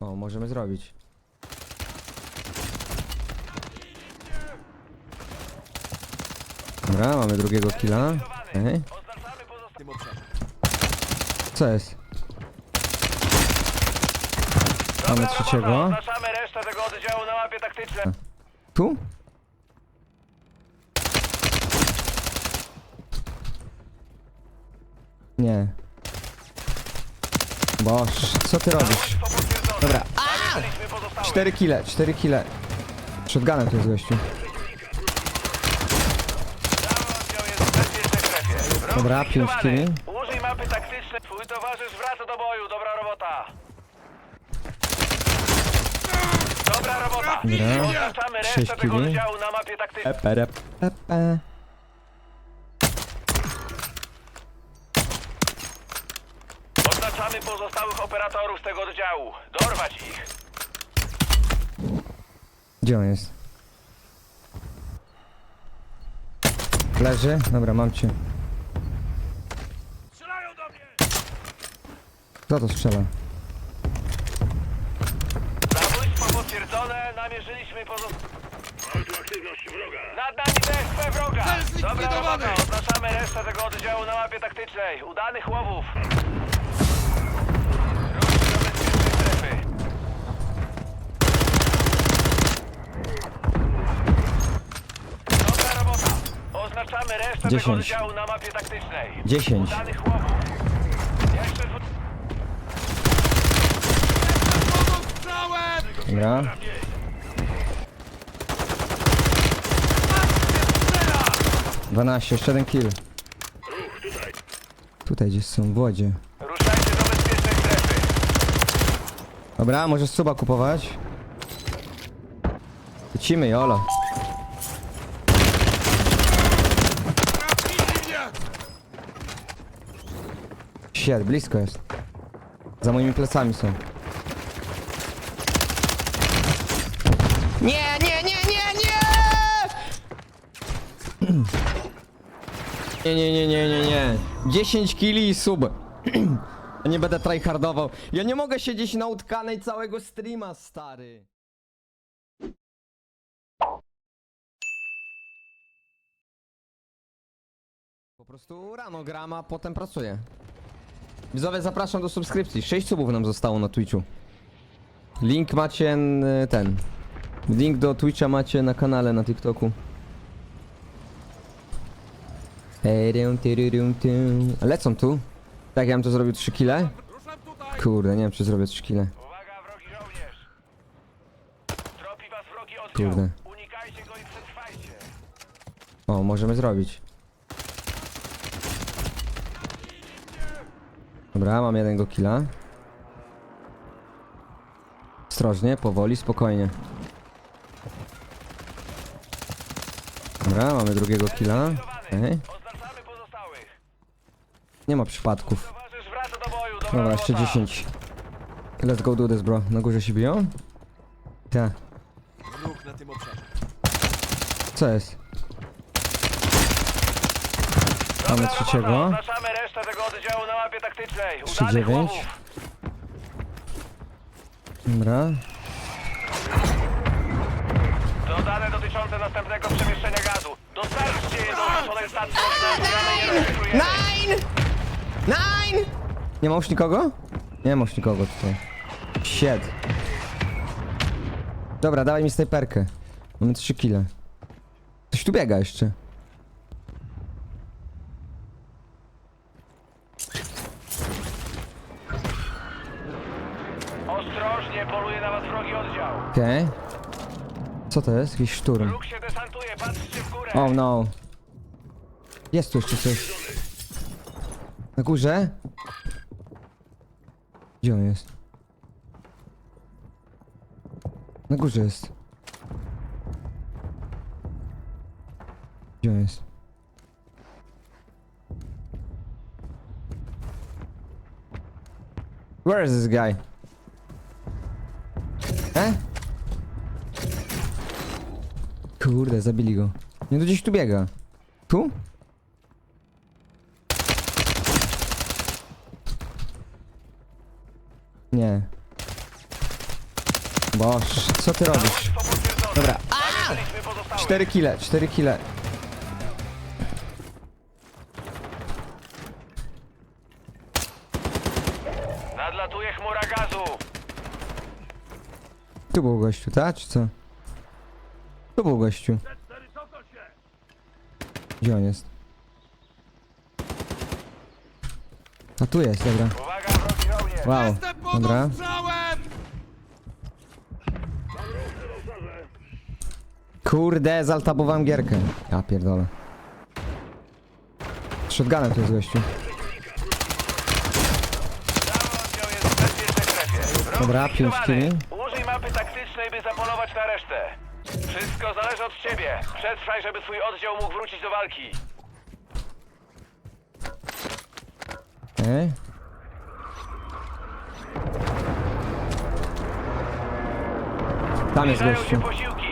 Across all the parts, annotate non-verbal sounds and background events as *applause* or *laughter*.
O, możemy zrobić. Dobra, mamy drugiego killa. Okej. Tym obszarze. Co jest? Mamy trzeciego. Oznaczamy resztę tego oddziału na mapie taktycznej. Tu? Nie. Boż, co ty robisz? Dobra, pozostałych. 4 kile, 4 kile. Shotgunem tu jest gościu. Dobra, pięć killi. Użyj mapy taktycznej. Twój towarzysz wraca do boju. Dobra robota. Dobra robota. Dobra. Oznaczamy Sześć tego oddziału na mapie taktycznej. Epe, epe. Oznaczamy pozostałych operatorów z tego oddziału. Dorwać ich. Gdzie on jest? Leży? Dobra, mam cię. Strzelają do mnie! Kto to strzela? Zabójstwo potwierdzone. Namierzyliśmy pozostałych. Nad nami BSP wroga! Dobra robota, oznaczamy resztę tego oddziału na mapie taktycznej. Udanych łowów! Ruszmy do bezpiecznej strefy. Dobra robota! Oznaczamy resztę tego Dziesięć. oddziału na mapie taktycznej. 10. Udanych łowów! Jeszcze dwu... Dobra. Dwanaście, jeszcze jeden kill. Tutaj gdzieś są, w wodzie. Ruszajcie do bezpiecznej strefy. Dobra, możesz suba kupować. Lecimy, jolo. Shit, blisko jest. Za moimi plecami są. Nie, nie, nie, nie, nie! Nie, nie, nie, nie, nie, nie. 10 kili i sub. *clears throat* Ja nie będę tryhardował. Ja nie mogę siedzieć na utkanej całego streama, stary. Po prostu rano gram, a potem pracuję. Widzowie, zapraszam do subskrypcji. 6 subów nam zostało na Twitchu. Link macie n- ten. Link do Twitcha macie na kanale na TikToku. Lecą tu. Tak, ja bym to zrobił 3 kile. Kurde, nie wiem czy zrobię 3 kile. Uwaga, wrogi żołnierz! Tropi was wrogi oddział. Kurde. Unikajcie go i przetrwajcie. O, możemy zrobić. Dobra, mam jednego killa. Ostrożnie, powoli, spokojnie. Dobra, mamy drugiego killa. Pozostałych. Nie ma przypadków. Towarzysz wraca. Dobra, jeszcze robota. 10. Let's go do this, bro. Na górze się biją? Tak. Co jest? Mamy trzeciego. Resztę tego oddziału na mapie taktycznej. Udanych 3-9. łowów. Dobra. Dodane dotyczące następnego przemieszczenia gazu. Dostarczcie je do oznaczonej stacji i rejestrujemy. Nine! Nine! Nie ma już nikogo? Nie ma już nikogo tutaj. Shit. Dobra, dawaj mi snajperkę. Mamy 3 kile. Coś tu biega jeszcze. Ostrożnie, poluje na was wrogi oddział. Okej. Co to jest? Jakiś szturm. Róg się desantuje, patrzcie w górę. Oh no. Jest tu jeszcze coś. Na górze? Gdzie on jest? Na górze jest. Gdzie on jest? Where is this guy? E? Kurde, zabili go. Nie, to gdzieś tu biega. Tu? Nie. Boż, co ty robisz? Dobra. Pozostałych. 4 kile, 4 kile. Tu był gościu, tak? Czy co? Tu był gościu. Gdzie on jest? A tu jest, dobra. Uwaga, wrogi żołnierz. Wow, dobra. Kurde, zaltabowałem gierkę. Ja pierdolę. Shotgunem tu jest gościu. Dobra, pięć. Zapolować na resztę. Wszystko zależy od ciebie. Przetrwaj, żeby twój oddział mógł wrócić do walki. Ej. Tam jest Zbliżają się gościu. posiłki.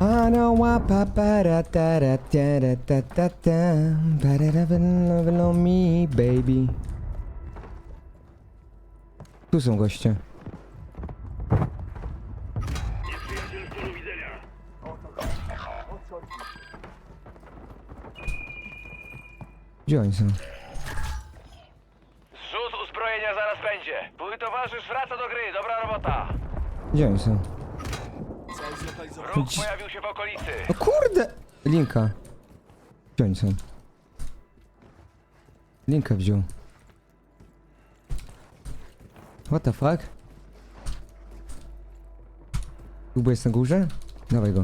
I know why papa da da da da da da da da Better have loving on me, baby. Tu są goście. Są? Zrzut uzbrojenia zaraz będzie. Twój towarzysz wraca do gry. Dobra robota. Cel zlokalizowany. Wróg pojawił się w okolicy. O kurde! Linka. Oni są? Linka wziął. What the fuck? Tu jest na górze? Dawaj go.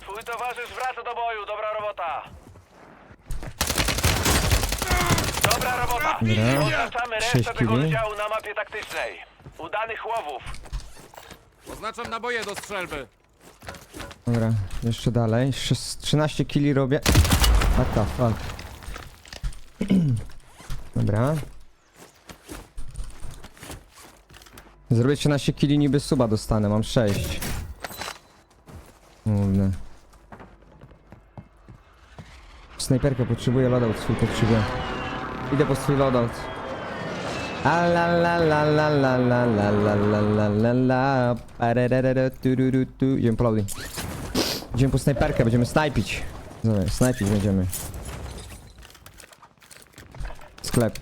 Twój towarzysz wraca do boju. Dobra robota. Dobra. Oznaczamy Sześć resztę tego kili. oddziału na mapie taktycznej. Udanych łowów. Oznaczam naboje do strzelby. Dobra, jeszcze dalej. Szes- 13 kili robię. What the fuck? *clears throat* Dobra. Zrobię 13 kili niby suba dostanę, mam 6. Kurde. Snajperkę potrzebuję, loadout swój potrzebuję. Idę po swój loadout. A la la la la la la la la la la la la Pararara, tu, tu, tu, tu. Idziemy po loading. Idziemy po snajperkę, będziemy snajpić. Dobra, snajpić będziemy. Sklep.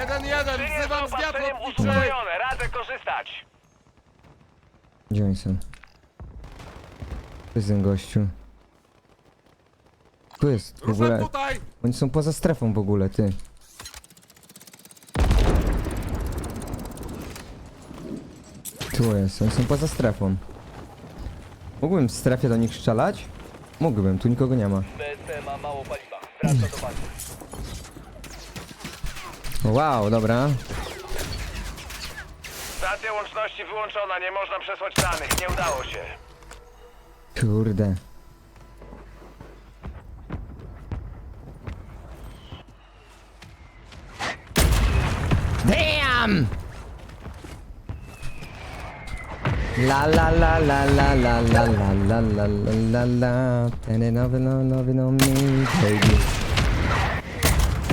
Jeden, jeden, Skrzynie z wzywam zwiat opatrzeniem lotniczy! uzbrojone. Radzę korzystać. Gdzie oni są? Jest ten gościu. Tu jest w Ruszam ogóle. tutaj! Oni są poza strefą w ogóle, ty. Tu jest, oni są poza strefą. Mógłbym w strefie do nich strzelać? Mógłbym, tu nikogo nie ma. BSP ma mało paliwa. Wraca do bazy. Wow, dobra. Stacja łączności wyłączona. Nie można przesłać danych. Nie udało się. Kurde. Damn! La la la la la la la la la la la la la Turning loving on loving me, baby.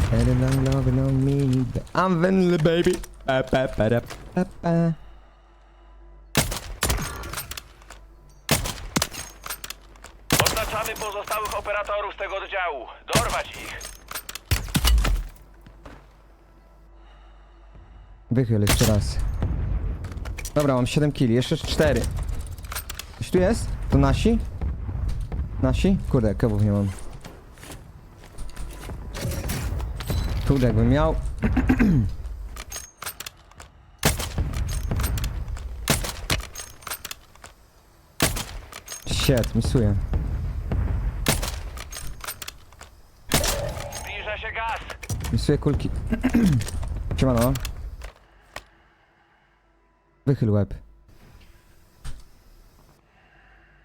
Turning on loving on me, I'm vanilla, baby. Ba, ba, ba, da, ba, ba. Oznaczamy pozostałych operatorów z tego oddziału. Dorwać ich. Wychyl jeszcze raz. Dobra, mam 7 kili, jeszcze 4. Ktoś tu jest? To nasi? Nasi? Kurde, kebów nie mam. Kurde, jakbym miał... *clears throat* Shit, misuję. Zbliża się gaz. Misuję kulki. *clears throat* Siemano. Wychyl łeb.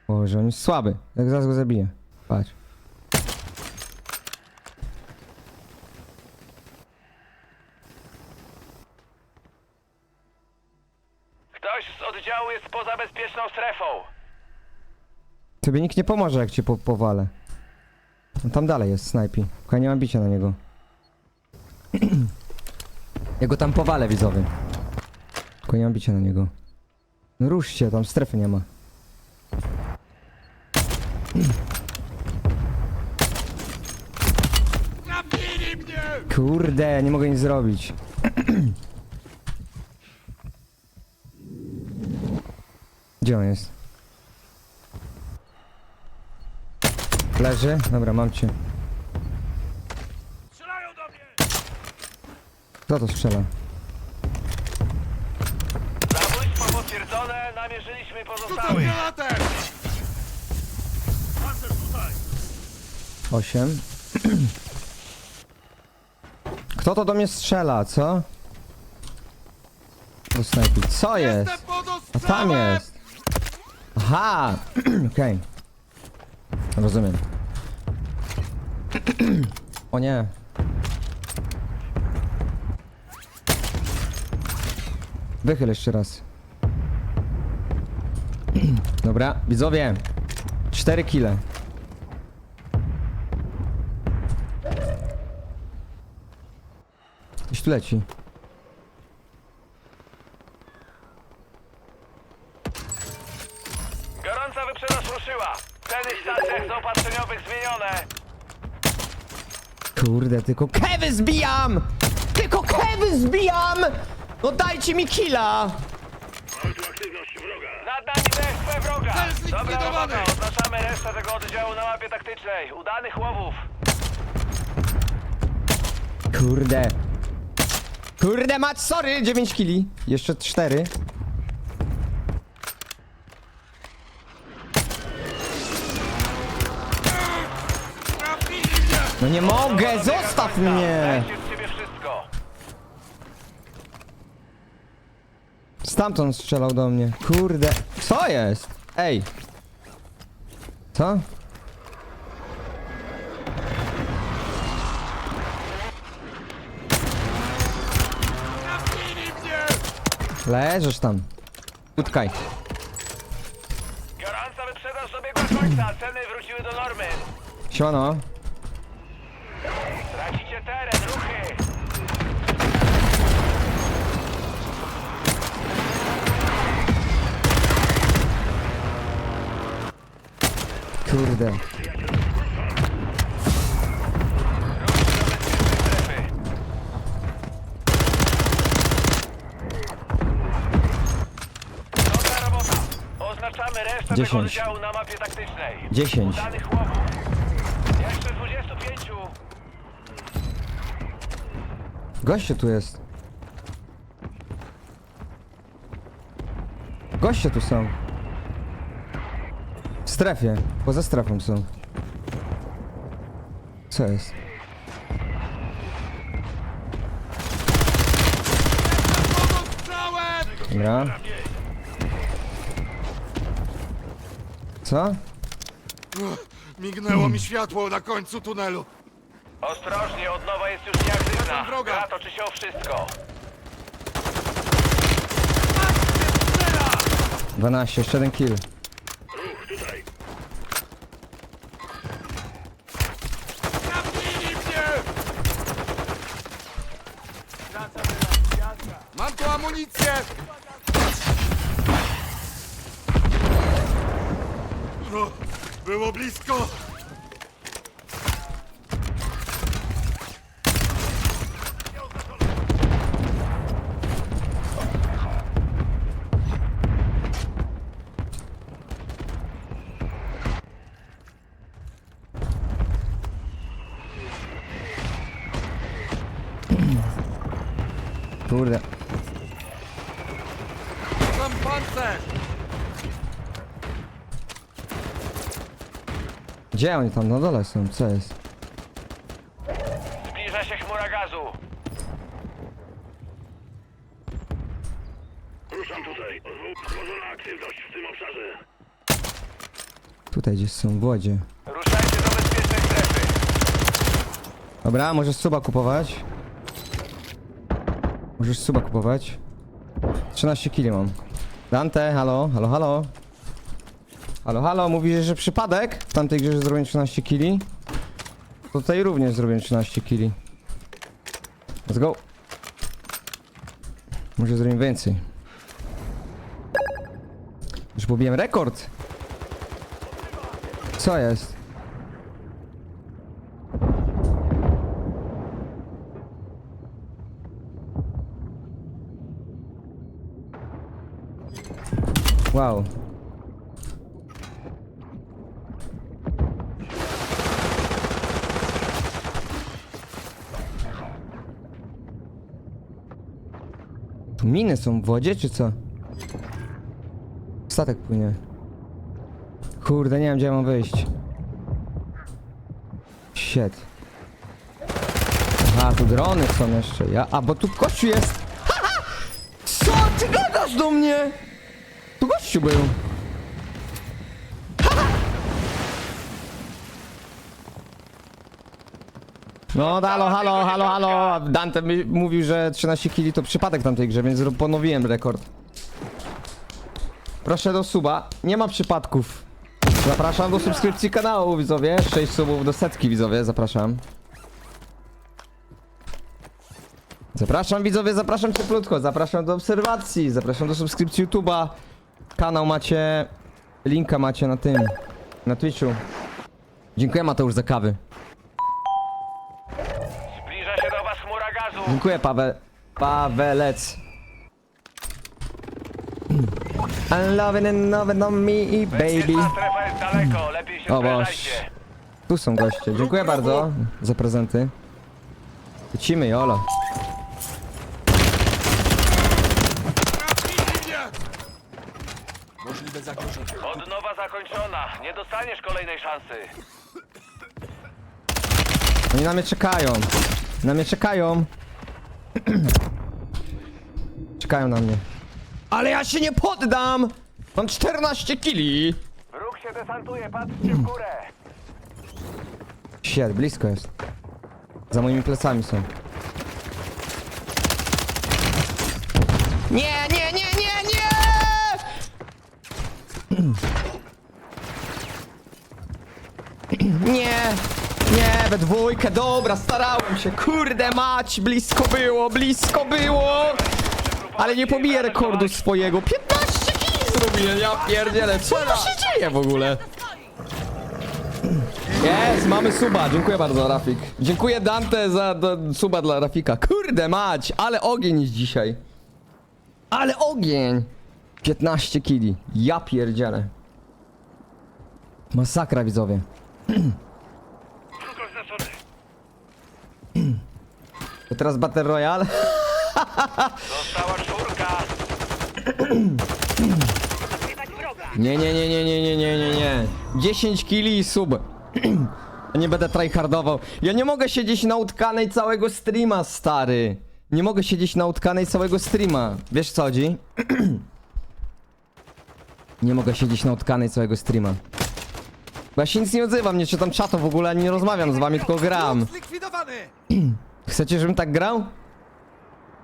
Boże, on jest słaby. Jak zaraz go zabiję. Patrz. Ktoś z oddziału jest poza bezpieczną strefą. Tobie nikt nie pomoże, jak cię po powalę. On tam dalej jest, snajpi. Ja nie mam bicia na niego. *clears throat* Ja go tam powalę, widzowie. Tylko nie mam bicia na niego. No ruszcie, tam strefy nie ma. Kurde, nie mogę nic zrobić. *clears throat* Gdzie on jest? Leży? Dobra, mam cię. Kto to strzela? Zabójstwo namierzyliśmy Rzucam pozostałych. granatę! Osiem. Kto to do mnie strzela, co? Do snajpi. Co jest? Jestem pod A ostrzałem! tam jest. Aha! *clears throat* Okej. Rozumiem. *clears throat* O nie. Wychyl jeszcze raz. Dobra, widzowie. Cztery kile. Gdzieś tu leci. Gorąca wyprzedaż ruszyła. Ceny stacjach zaopatrzeniowych zmienione. Kurde, tylko kewy zbijam! Tylko kewy zbijam! No dajcie mi killa! Nad nami BSP wroga. Cel Dobra zlikwidowany. robota, oznaczamy resztę tego oddziału na mapie taktycznej. Udanych łowów. Kurde. Kurde mać, sorry! 9 kili. Jeszcze 4. Trafili mnie! No nie mogę, zostaw mnie! Dajcie z ciebie wszystko. Stamtąd strzelał do mnie. Kurde. Co jest? Ej. Co? Leżysz tam. Utkaj. Gorąca wyprzedaż dobiegła końca. Ceny wróciły do normy. Siemano. Kurde. Dobra robota. Oznaczamy resztę tego Dziesięć. oddziału na mapie taktycznej. 10. Udanych łowów. Jeszcze 25. Goście tu jest. Goście tu są. W strefie. Poza strefą są. Co jest? Dobra. Co? Mignęło mi światło na końcu tunelu. Ostrożnie, odnowa jest już nieaktywna. Wroga. Gra toczy się o wszystko. 12, jeszcze jeden kill. Trafili mnie! Mam tu amunicję! No, było blisko! Kurde. Pancerz! Gdzie oni tam na dole są? Co jest? Zbliża się chmura gazu. Ruszam tutaj. Wzmożona aktywność w tym obszarze. Tutaj gdzieś są w wodzie. Ruszajcie do bezpiecznej strefy. Dobra, możesz suba kupować. Możesz suba kupować. 13 kili mam. Dante, halo, halo, halo. Halo, halo, mówisz, że przypadek w tamtej grze zrobiłem 13 kili? Tutaj również zrobiłem 13 kili. Let's go. Może zrobimy więcej. Już pobiłem rekord. Co jest? Wow. Tu miny są w wodzie, czy co? Statek płynie. Kurde, nie wiem gdzie mam wyjść. Shit. Aha, tu drony są jeszcze. Ja, a bo tu gościu jest. *laughs* Co ty gadasz do mnie? Gościu! No, halo, halo, halo, halo. Dante mówił, że 13 kili to przypadek w tamtej grze, więc ponowiłem rekord. Proszę do suba. Nie ma przypadków. Zapraszam do subskrypcji kanału, widzowie. 6 subów do setki, widzowie. Zapraszam. Zapraszam, widzowie, zapraszam cieplutko. Zapraszam do obserwacji. Zapraszam do subskrypcji YouTube'a. Kanał macie... Linka macie na tym. Na Twitchu. Dziękuję Mateusz za kawy. Zbliża się do was chmura gazu. Dziękuję, Paweł. Pawelec. *clears throat* I'm loving and loving on me, baby. Bezpieczna strefa jest daleko, lepiej się O, Boż. sprężajcie. Tu są goście. Dziękuję bardzo za prezenty. Lecimy, jolo. Nie dostaniesz kolejnej szansy. Oni na mnie czekają. Na mnie czekają. *clears throat* czekają na mnie. Ale ja się nie poddam! Mam 14 kili! Wróg się desantuje, patrzcie w górę. Shit, blisko jest. Za moimi plecami są. Nie, nie, nie, nie, nie! *clears throat* Nie, nie, we dwójkę, dobra, starałem się, kurde mać, blisko było, blisko było! Ale nie pobiję rekordu swojego, 15 kili zrobiłem, ja pierdzielę, co tu się dzieje w ogóle? Jest, mamy suba, dziękuję bardzo Rafik. Dziękuję Dante za do, suba dla Rafika. Kurde mać, ale ogień jest dzisiaj. Ale ogień! 15 kili, ja pierdzielę. Masakra widzowie. To teraz Battle Royale? Została czwórka. Nie, nie, nie, nie, nie, nie, nie, nie, nie. 10 kili i sub. Ja *clears throat* nie będę tryhardował. Ja nie mogę siedzieć na utkanej całego streama, stary. Nie mogę siedzieć na utkanej całego streama. Wiesz co chodzi? *clears throat* nie mogę siedzieć na utkanej całego streama. Bo ja się nic nie odzywam, nie czytam czatu w ogóle, ani nie rozmawiam z wami, tylko gram. Zlikwidowany! *clears throat* Chcecie, żebym tak grał?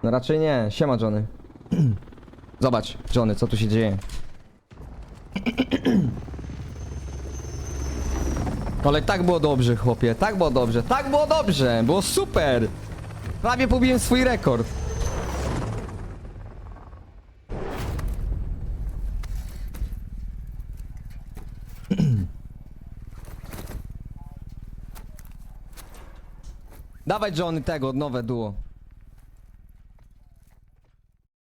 No raczej nie. Siema, Johnny. *clears throat* Zobacz, Johnny, co tu się dzieje. *clears throat* Ale tak było dobrze, chłopie. Tak było dobrze. Tak było dobrze. Było super. Prawie pobiłem swój rekord. Dawaj, Johnny, tego, nowe duo.